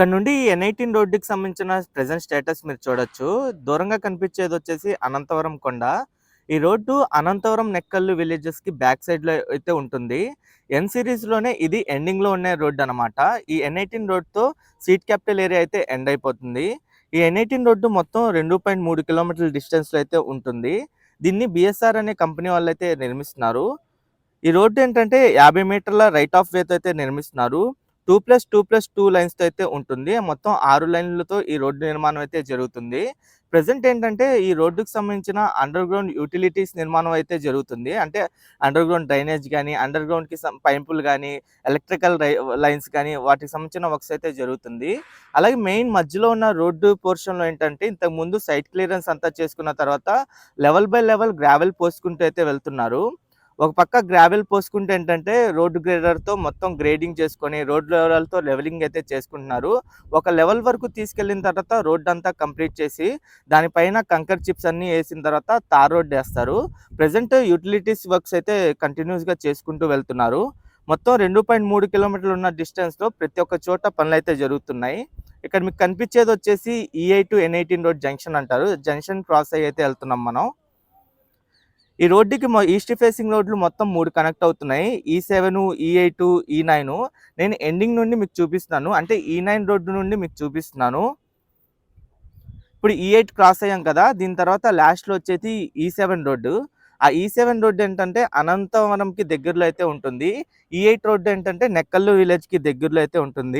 ఇక్కడ నుండి ఎన్ ఎయిటీన్ రోడ్డుకి సంబంధించిన ప్రజెంట్ స్టేటస్ మీరు చూడొచ్చు. దూరంగా కనిపించేది వచ్చేసి అనంతవరం కొండ. ఈ రోడ్డు అనంతవరం నెక్కల్లు విలేజెస్కి బ్యాక్ సైడ్లో అయితే ఉంటుంది. ఎన్ సిరీస్లోనే ఇది ఎండింగ్లో ఉన్న రోడ్డు అనమాట ఈ ఎన్ ఎయిటీన్ రోడ్తో సీట్ క్యాపిటల్ ఏరియా అయితే ఎండ్ అయిపోతుంది. ఈ ఎన్ ఎయిటీన్ రోడ్డు మొత్తం రెండు పాయింట్ మూడు కిలోమీటర్ల డిస్టెన్స్లో అయితే ఉంటుంది. దీన్ని బిఎస్ఆర్ అనే కంపెనీ వాళ్ళు అయితే నిర్మిస్తున్నారు. ఈ రోడ్డు ఏంటంటే యాభై మీటర్ల రైట్ ఆఫ్ వేతో అయితే నిర్మిస్తున్నారు. Two plus two plus two లైన్స్తో అయితే ఉంటుంది. మొత్తం ఆరు లైన్లతో ఈ రోడ్డు నిర్మాణం అయితే జరుగుతుంది. ప్రజెంట్ ఏంటంటే ఈ రోడ్డుకు సంబంధించిన అండర్ గ్రౌండ్ యూటిలిటీస్ నిర్మాణం అయితే జరుగుతుంది. అంటే అండర్ గ్రౌండ్ డ్రైనేజ్ కానీ అండర్ గ్రౌండ్కి పైపులు కానీ ఎలక్ట్రికల్ లైన్స్ కానీ వాటికి సంబంధించిన వర్క్స్ అయితే జరుగుతుంది. అలాగే మెయిన్ మధ్యలో ఉన్న రోడ్డు పోర్షన్లో ఏంటంటే ఇంతకు ముందు సైట్ క్లియరెన్స్ అంతా చేసుకున్న తర్వాత లెవెల్ బై లెవెల్ గ్రావెల్ పోసుకుంటూ అయితే వెళ్తున్నారు. ఒక పక్క గ్రావెల్ పోసుకుంటే ఏంటంటే రోడ్ గ్రేడర్తో మొత్తం గ్రేడింగ్ చేసుకొని రోడ్ లెవెల్తో లెవెలింగ్ అయితే చేసుకుంటున్నారు. ఒక లెవెల్ వరకు తీసుకెళ్ళిన తర్వాత రోడ్ అంతా కంప్లీట్ చేసి దానిపైన కంకర్ చిప్స్ అన్నీ వేసిన తర్వాత తార్ రోడ్ వేస్తారు. ప్రజెంట్ యూటిలిటీస్ వర్క్స్ అయితే కంటిన్యూస్గా చేసుకుంటూ వెళ్తున్నారు. మొత్తం రెండు పాయింట్ మూడు కిలోమీటర్లు ఉన్న డిస్టెన్స్లో ప్రతి ఒక్క చోట పనులు అయితే జరుగుతున్నాయి. ఇక్కడ మీకు కనిపించేది వచ్చేసి EI two N eighteen road junction అంటారు. జంక్షన్ క్రాస్ అయ్యి అయితే వెళ్తున్నాం మనం. ఈ రోడ్డుకి ఈస్ట్ ఫేసింగ్ రోడ్లు మొత్తం మూడు కనెక్ట్ అవుతున్నాయి. ఈ సెవెన్ ఈ ఎయిట్ ఈ నైన్. నేను ఎండింగ్ నుండి మీకు చూపిస్తున్నాను. అంటే ఈ నైన్ రోడ్డు నుండి మీకు చూపిస్తున్నాను. ఇప్పుడు ఈ ఎయిట్ క్రాస్ అయ్యాం కదా దీని తర్వాత లాస్ట్లో వచ్చేసి ఈ సెవెన్ రోడ్డు. ఆ ఈ సెవెన్ రోడ్డు ఏంటంటే అనంతవరంకి దగ్గరలో అయితే ఉంటుంది. ఈ ఎయిట్ రోడ్డు ఏంటంటే నెక్కల్లు విలేజ్కి దగ్గరలో అయితే ఉంటుంది.